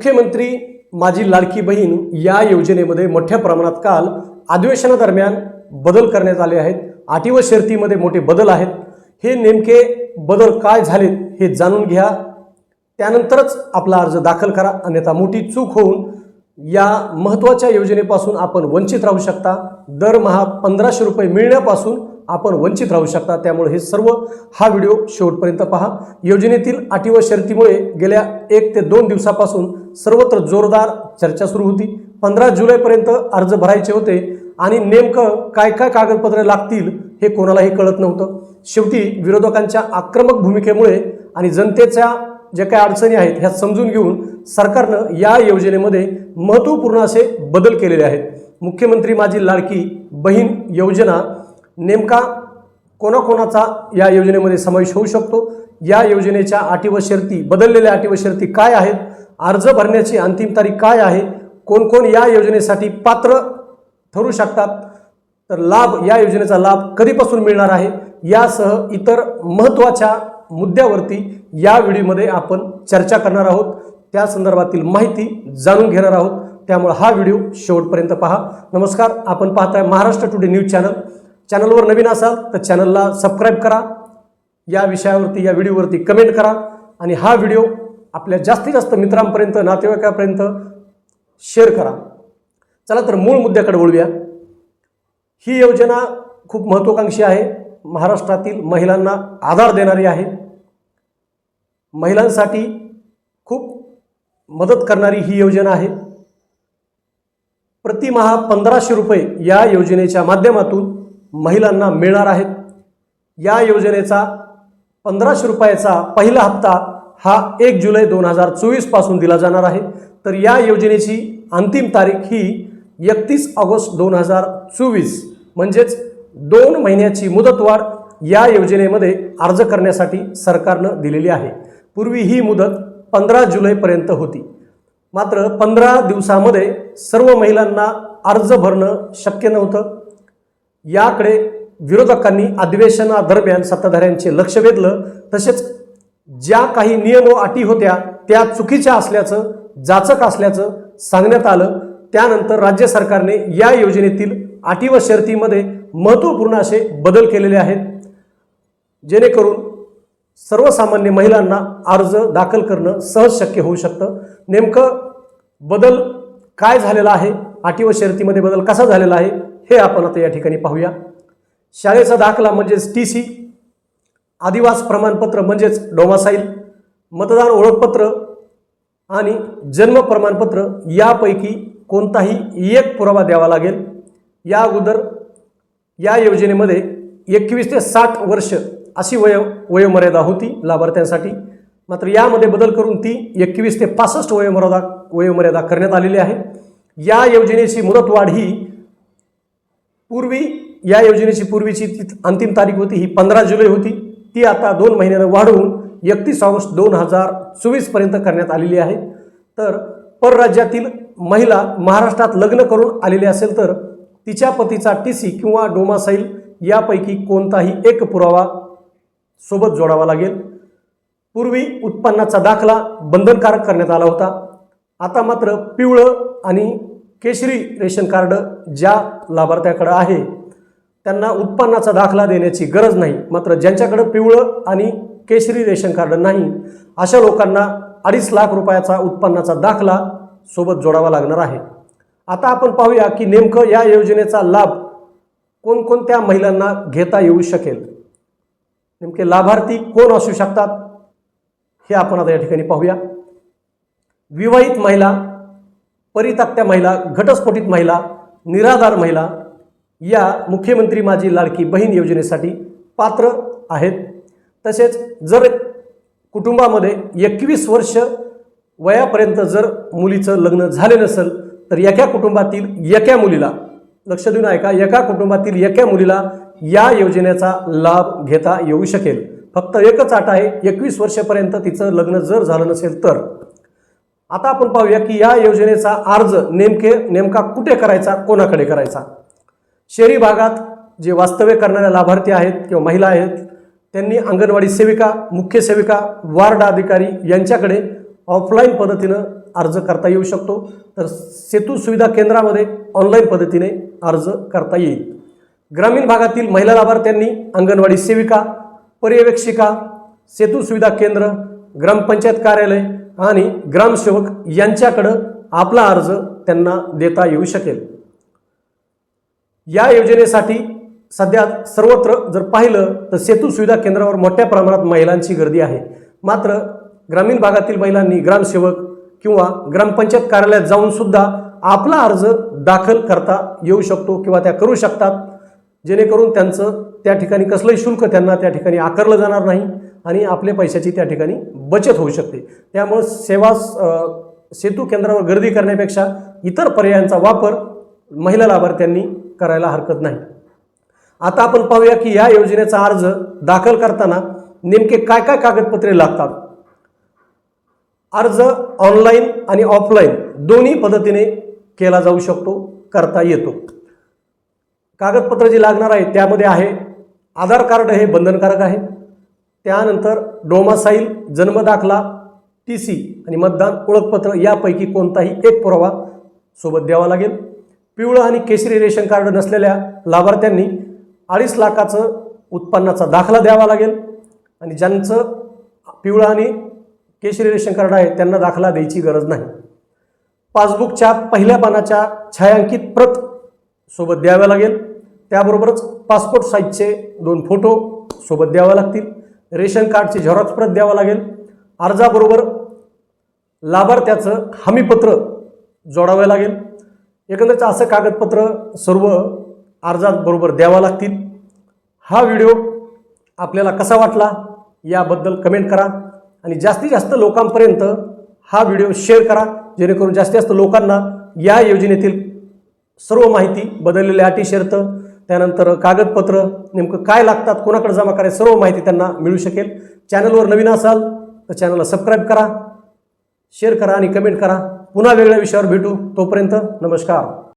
मुख्यमंत्री माझी लाडकी बहीण या योजनेमध्ये मोठ्या प्रमाणात काल अधिवेशनादरम्यान बदल करण्यात आले आहेत. आटी व शर्तीमध्ये मोठे बदल आहेत. हे नेमके बदल काय झालेत हे जाणून घ्या. त्यानंतरच आपला अर्ज दाखल करा. अन्यथा मोठी चूक होऊन या महत्त्वाच्या योजनेपासून आपण वंचित राहू शकता. दरमहा पंधराशे रुपये मिळण्यापासून आपण वंचित राहू शकता. त्यामुळे हे सर्व हा व्हिडिओ शेवटपर्यंत पहा. योजनेतील अटी व शर्तीमुळे गेल्या एक ते दोन दिवसापासून सर्वत्र जोरदार चर्चा सुरू होती. पंधरा जुलैपर्यंत अर्ज भरायचे होते आणि नेमकं काय काय कागदपत्रे लागतील हे कोणालाही कळत नव्हतं. शेवटी विरोधकांच्या आक्रमक भूमिकेमुळे आणि जनतेच्या ज्या काही अडचणी आहेत ह्या समजून घेऊन सरकारनं या योजनेमध्ये महत्त्वपूर्ण असे बदल केलेले आहेत. मुख्यमंत्री माझी लाडकी बहीण योजना नेमका कोणाकोणाचा या योजनेमध्ये समावेश होऊ शकतो? या योजनेच्या अटी व शर्ती बदललेल्या अटी व शर्ती काय आहेत? अर्ज भरण्याची अंतिम तारीख काय आहे? कोणकोण या योजनेसाठी पात्र ठरू शकतात? तर लाभ या योजनेचा लाभ कधीपासून मिळणार आहे? यासह इतर महत्त्वाच्या मुद्द्यावरती या व्हिडिओमध्ये आपण चर्चा करणार आहोत. त्या संदर्भातील माहिती जाणून घेणार आहोत. त्यामुळे हा व्हिडिओ शेवटपर्यंत पहा. नमस्कार आपण पाहताय महाराष्ट्र टुडे न्यूज चॅनल. चॅनलवर नवीन असाल तर चॅनलला सबस्क्राईब करा. या विषयावरती या व्हिडिओवरती कमेंट करा आणि हा व्हिडिओ आपल्या जास्तीत जास्त मित्रांपर्यंत नातेवाईकापर्यंत शेअर करा. चला तर मूळ मुद्द्याकडे वळूया. ही योजना खूप महत्त्वाकांक्षी आहे. महाराष्ट्रातील महिलांना आधार देणारी आहे. महिलांसाठी खूप मदत करणारी ही योजना आहे. प्रतिमहा पंधराशे रुपये या योजनेच्या माध्यमातून महिलांना मिळणार आहेत. या योजनेचा पंधराशे रुपयाचा पहिला हप्ता हा एक जुलै दोन हजार चोवीसपासून दिला जाणार आहे. तर या योजनेची अंतिम तारीख ही एकतीस ऑगस्ट दोन हजार चोवीस म्हणजेच दोन महिन्याची मुदतवाढ या योजनेमध्ये अर्ज करण्यासाठी सरकारनं दिलेली आहे. पूर्वी ही मुदत पंधरा जुलैपर्यंत होती. मात्र पंधरा दिवसामध्ये सर्व महिलांना अर्ज भरणं शक्य नव्हतं. याकडे विरोधकांनी अधिवेशनादरम्यान सत्ताधाऱ्यांचे लक्ष वेधलं तसेच ज्या काही नियम व अटी होत्या त्या चुकीच्या असल्याचं जाचक असल्याचं सांगण्यात आलं. त्यानंतर राज्य सरकारने या योजनेतील अटी व शर्तीमध्ये महत्त्वपूर्ण असे बदल केलेले आहेत. जेणेकरून सर्वसामान्य महिलांना अर्ज दाखल करणं सहज शक्य होऊ शकतं. नेमकं बदल काय झालेला आहे? अटी व शर्तीमध्ये बदल कसा झालेला आहे? हे आपण आता या ठिकाणी पाहूया. शाळेचा दाखला म्हणजेच टी सी आदिवास प्रमाणपत्र म्हणजेच डोमासाईल मतदान ओळखपत्र आणि जन्म प्रमाणपत्र यापैकी कोणताही एक पुरावा द्यावा लागेल. या अगोदर या योजनेमध्ये एकवीस ते साठ वर्ष अशी वय वयोमर्यादा होती लाभार्थ्यांसाठी. मात्र यामध्ये बदल करून ती एकवीस ते पासष्ट वयोमर्यादा वयोमर्यादा करण्यात आलेली आहे. या योजनेची मुदतवाढ ही पूर्वी या योजनेची पूर्वीची ती अंतिम तारीख होती ही पंधरा जुलै होती. ती आता दोन महिन्यानं वाढवून एकतीस ऑगस्ट दोन हजार चोवीसपर्यंत करण्यात आलेली आहे. तर परराज्यातील महिला महाराष्ट्रात लग्न करून आलेली असेल तर तिच्या पतीचा टी सी किंवा डोमासाईल यापैकी कोणताही एक पुरावा सोबत जोडावा लागेल. पूर्वी उत्पन्नाचा दाखला बंधनकारक करण्यात आला होता. आता मात्र पिवळं आणि केशरी रेशन कार्ड ज्या लाभार्थ्याकडं आहे त्यांना उत्पन्नाचा दाखला देण्याची गरज नाही. मात्र ज्यांच्याकडं पिवळं आणि केशरी रेशन कार्ड नाही अशा लोकांना अडीच लाख रुपयाचा उत्पन्नाचा दाखला सोबत जोडावा लागणार आहे. आता आपण पाहूया की नेमकं या योजनेचा लाभ कोणकोणत्या महिलांना घेता येऊ शकेल? नेमके लाभार्थी कोण असू शकतात? हे आपण आता या ठिकाणी पाहूया. विवाहित महिला परित्यक्त्या महिला घटस्फोटित महिला निराधार महिला या मुख्यमंत्री माझी लाडकी बहीण योजनेसाठी पात्र आहेत. तसेच जर कुटुंबामध्ये एकवीस वर्ष वयापर्यंत जर मुलीचं लग्न झाले नसेल तर एका कुटुंबातील एका मुलीला लक्ष देऊन ऐका एका कुटुंबातील एका मुलीला या योजनेचा लाभ घेता येऊ शकेल. फक्त एकच अट आहे एकवीस वर्षापर्यंत तिचं लग्न जर झालं नसेल तर. आता आपण पाहूया की या योजनेचा अर्ज नेमके नेमका कुठे करायचा कोणाकडे करायचा? शहरी भागात जे वास्तव्य करणाऱ्या लाभार्थी आहेत किंवा महिला आहेत त्यांनी अंगणवाडी सेविका मुख्य सेविका वार्ड अधिकारी यांच्याकडे ऑफलाईन पद्धतीनं अर्ज करता येऊ शकतो. तर सेतू सुविधा केंद्रामध्ये ऑनलाईन पद्धतीने अर्ज करता येईल. ग्रामीण भागातील महिला लाभार्थ्यांनी अंगणवाडी सेविका पर्यवेक्षिका सेतू सुविधा केंद्र ग्रामपंचायत कार्यालय आणि ग्रामसेवक यांच्याकडं आपला अर्ज त्यांना देता येऊ शकेल. या योजनेसाठी सध्या सर्वत्र जर पाहिलं तर सेतू सुविधा केंद्रावर मोठ्या प्रमाणात महिलांची गर्दी आहे. मात्र ग्रामीण भागातील महिलांनी ग्रामसेवक किंवा ग्रामपंचायत कार्यालयात जाऊन सुद्धा आपला अर्ज दाखल करता येऊ शकतो किंवा त्या करू शकतात. जेणेकरून त्यांचं त्या ठिकाणी कसलंही शुल्क त्यांना त्या ठिकाणी आकारलं जाणार नाही आणि आपल्या पैशाची त्या ठिकाणी बचत होऊ शकते. त्यामुळं सेवा सेतू केंद्रावर गर्दी करण्यापेक्षा इतर पर्यायांचा वापर महिला लाभार्थ्यांनी करायला हरकत नाही. आता आपण पाहूया की या योजनेचा अर्ज दाखल करताना नेमके काय काय कागदपत्रे लागतात? अर्ज ऑनलाईन आणि ऑफलाईन दोन्ही पद्धतीने केला जाऊ शकतो करता येतो. कागदपत्र जे लागणार आहे त्यामध्ये आहे आधार कार्ड हे बंधनकारक आहे. त्यानंतर डोमासाईल जन्मदाखला टी सी आणि मतदान ओळखपत्र यापैकी कोणताही एक पुरावा सोबत द्यावा लागेल. पिवळं आणि केशरी रेशन कार्ड नसलेल्या लाभार्थ्यांनी अडीच लाखाचं उत्पन्नाचा दाखला द्यावा लागेल. आणि ज्यांचं पिवळं आणि केशरी रेशन कार्ड आहे त्यांना दाखला द्यायची गरज नाही. पासबुकच्या पहिल्या पानाच्या छायांकित प्रत सोबत द्याव्या लागेल. त्याबरोबरच पासपोर्ट साईजचे दोन फोटो सोबत द्यावे लागतील. रेशन कार्डची झेरॉक्स प्रत द्यावं लागेल. अर्जाबरोबर लाभार्थ्याचं हमीपत्र जोडावं लागेल. एकंदरीत असं कागदपत्र सर्व अर्जाबरोबर द्यावं लागतील. हा व्हिडिओ आपल्याला कसा वाटला याबद्दल कमेंट करा आणि जास्तीत जास्त लोकांपर्यंत हा व्हिडिओ शेअर करा जेणेकरून जास्तीत जास्त लोकांना या योजनेतील सर्व माहिती बदललेल्या अटी शर्त त्यानंतर कागदपत्र नेमकं काय लागतात कोणाकडे जमा करायचं सर्व माहिती त्यांना मिळू शकेल. चॅनलवर नवीन असाल तर चॅनलला सबस्क्राईब करा शेअर करा आणि कमेंट करा. पुन्हा वेगळ्या विषयावर भेटू तोपर्यंत नमस्कार.